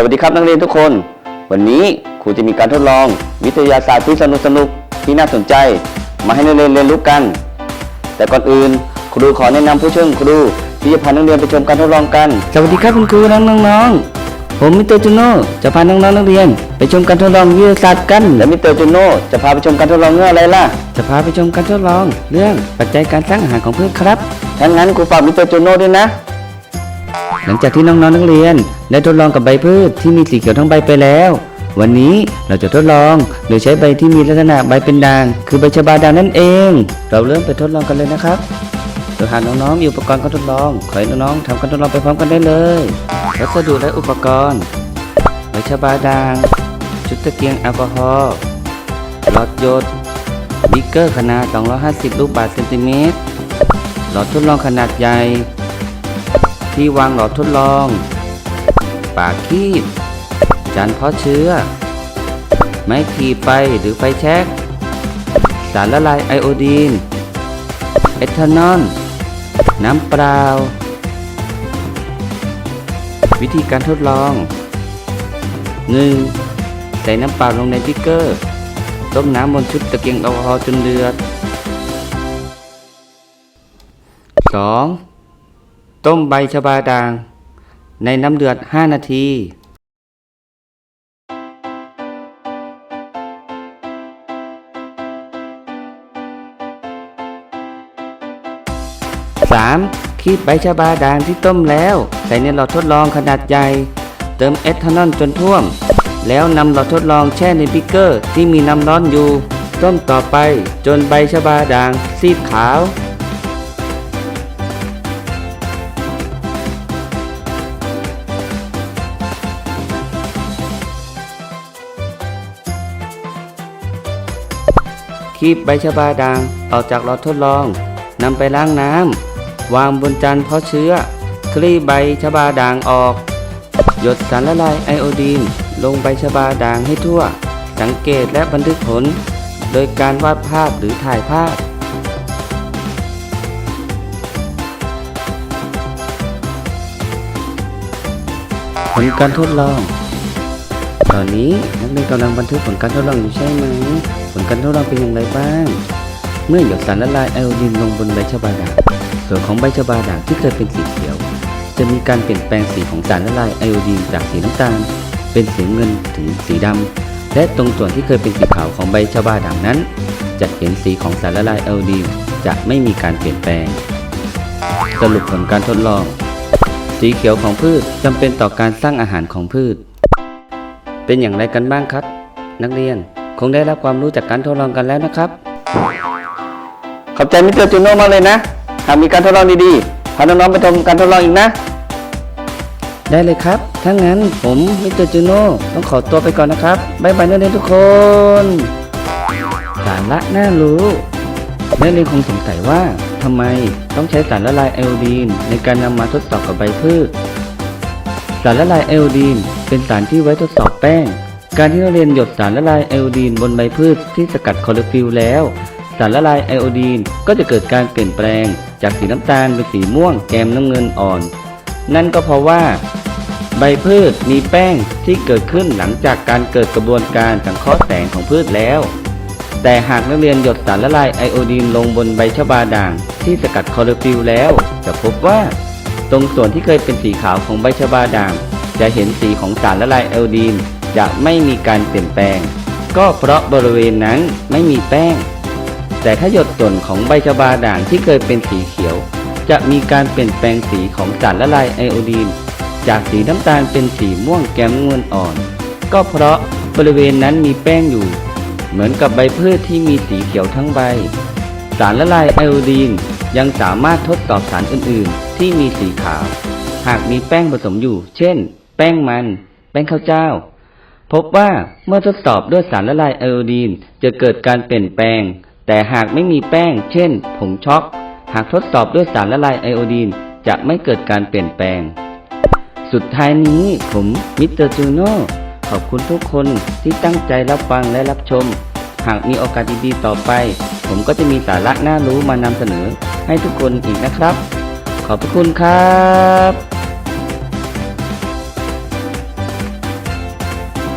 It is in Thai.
สวัสดีครับนักเรียนทุกคน วันนี้ครูจะมีการทดลอง วิทยาศาสตร์ที่สนุกสนุกๆที่น่าสนใจ มาให้นักเรียนเรียนรู้กัน แต่ก่อนอื่นครูขอแนะนำผู้ช่วยครูที่จะพานักเรียนไปชมการทดลองกัน สวัสดีครับคุณครูและน้องๆผมมิสเตอร์จูโน่จะพาน้องๆนักเรียน ไปชมการทดลองวิทยาศาสตร์กัน และมิสเตอร์จูโน่จะพาไปชมการทดลองเรื่องอะไรล่ะ จะพาไปชมการทดลองเรื่องปัจจัยการสร้างอาหารของพืชครับถ้างั้นครูฝากมิสเตอร์จูโน่ด้วยนะ หลังจากที่น้องๆนักเรียน ได้ทดลองกับใบพืชที่มีสีเขียวทั้งใบไปแล้ว วันนี้เราจะทดลองโดยใช้ใบที่มีลักษณะใบเป็นด่าง คือใบชะบาด่างนั่นเอง เราเริ่มไปทดลองกันเลยนะครับโดยหากน้องๆมีอุปกรณ์การทดลอง ขอให้น้องๆทำการทดลองไปพร้อมกันได้เลยวัสดุและอุปกรณ์ใบชะบาด่าง ชุดตะเกียงแอลกอฮอล์หลอดยดบิ๊กเกอร์ขนาด 250 ลูกบาศก์เซนติเมตรหลอดทดลองขนาดใหญ่ ที่วางหลอดทดลอง ปากคีบ จานเพาะเชื้อ ไม้ขีดไฟหรือไฟแช็ก สารละลายไอโอดีน เอทานอล น้ำเปล่า วิธีการทดลอง 1. ใส่น้ำเปล่าลงในบิ๊กเกอร์ ต้มน้ำบนชุดตะเกียงแอลกอฮอล์จนเดือด 2. ต้มใบชะบาด่าง ในน้ำเดือด 5 นาที 3. คีบใบชะบาด่างที่ต้มแล้ว ใส่ในหลอดทดลองขนาดใหญ่ เติมเอทานอลจนท่วม แล้วนำหลอดทดลองแช่ในบิ๊กเกอร์ที่มีน้ำร้อนอยู่ ต้มต่อไปจนใบชะบาด่าง ซีดขาว คีบใบชะบาด่างออกจากหลอดทดลองนำไปล้างน้ำวางบนจานเพาะเชื้อ คลี่ใบชะบาด่างออก หยดสารละลายไอโอดีน ลงใบชะบาด่างให้ทั่ว สังเกตและบันทึกผล โดยการวาดภาพหรือถ่ายภาพผลการทดลอง ตอนนี้นักเรียนกำลังบันทึกผลการทดลองอยู่ใช่ไหม การทดลองเป็นอย่างไรบ้าง เมื่อหยดสารละลายไอโอดีนลงบนใบชะบาด่างส่วนของใบชะบาด่างที่เคยเป็นสีเขียว จะมีการเปลี่ยนแปลงสีของสารละลายไอโอดีนจากสีน้ำตาล เป็นสีเงินถึงสีดำและตรงส่วนที่เคยเป็นสีขาวของใบชะบาด่างนั้น จะเห็นสีของสารละลายไอโอดีนจะไม่มีการเปลี่ยนแปลง สรุปผลการทดลอง สีเขียวของพืชจำเป็นต่อการสร้างอาหารของพืช เป็นอย่างไรกันบ้างครับ นักเรียน คงได้รับความรู้จากการทดลองกันแล้วนะครับ ขอบใจมิสเตอร์จูโน่มากเลยนะ หากมีการทดลองดีๆ พาน้องๆไปชมการทดลองอีกนะ ได้เลยครับ ถ้างั้นผมมิสเตอร์จูโน่ต้องขอตัวไปก่อนนะครับ บ๊ายบายนักเรียนทุกคน สาระน่ารู้นักเรียนคงสงสัยว่าทำไมต้องใช้สารละลายไอโอดีนในการนำมาทดสอบกับใบพืช สารละลายไอโอดีนเป็นสารที่ไว้ทดสอบแป้ง การที่นักเรียนหยดสารละลายไอโอดีนบนใบพืชที่สกัดคลอโรฟิลแล้ว สารละลายไอโอดีนก็จะเกิดการเปลี่ยนแปลง จากสีน้ำตาลเป็นสีม่วงแกมน้ำเงินอ่อน นั่นก็เพราะว่า ใบพืชมีแป้งที่เกิดขึ้นหลังจากการเกิดกระบวนการสังเคราะห์แสงของพืชแล้ว แต่หากนักเรียนหยดสารละลายไอโอดีนลงบนใบชะบาด่างที่สกัดคลอโรฟิลแล้ว จะพบว่าตรงส่วนที่เคยเป็นสีขาวของใบชะบาด่าง จะเห็นสีของสารละลายไอโอดีน จะไม่มีการเปลี่ยนแปลง ก็เพราะบริเวณนั้นไม่มีแป้ง แต่ถ้าหยดส่วนของใบชะบาด่างที่เคยเป็นสีเขียว จะมีการเปลี่ยนแปลงสีของสารละลายไอโอดีน จากสีน้ำตาลเป็นสีม่วงแก้มนวลอ่อน ก็เพราะบริเวณนั้นมีแป้งอยู่ เหมือนกับใบพืชที่มีสีเขียวทั้งใบ สารละลายไอโอดีนยังสามารถทดสอบสารอื่น ๆ ที่มีสีขาว หากมีแป้งผสมอยู่ เช่น แป้งมัน แป้งข้าวเจ้า พบว่าเมื่อทดสอบด้วยสารละลายไอโอดีนจะเกิดการเปลี่ยนแปลง แต่หากไม่มีแป้ง เช่น ผงช็อก หากทดสอบด้วยสารละลายไอโอดีนจะไม่เกิดการเปลี่ยนแปลง สุดท้ายนี้ผมมิสเตอร์จูโน่ขอบคุณทุกคนที่ตั้งใจรับฟังและรับชม หากมีโอกาสดีๆต่อไป ผมก็จะมีสาระน่ารู้มานำเสนอให้ทุกคนอีกนะครับ ขอบพระคุณครับ